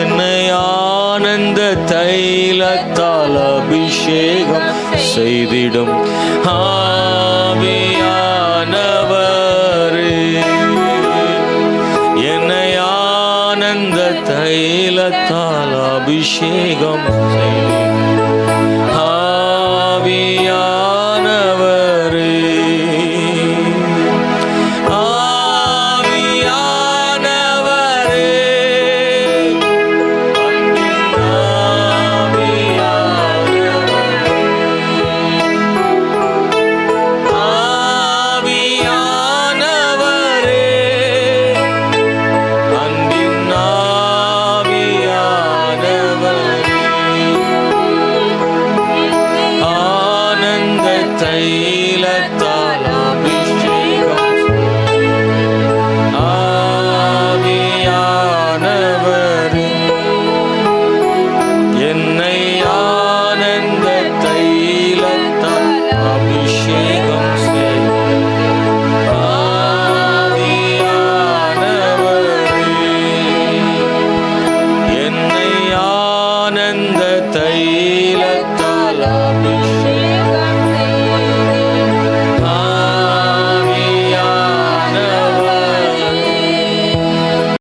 என்னை ஆனந்த தைலத்தால் அபிஷேகம் செய்திடும். ஆவியானவரே என்னை ஆனந்த தைலத்தால் அபிஷேகம் செய்திடும். I.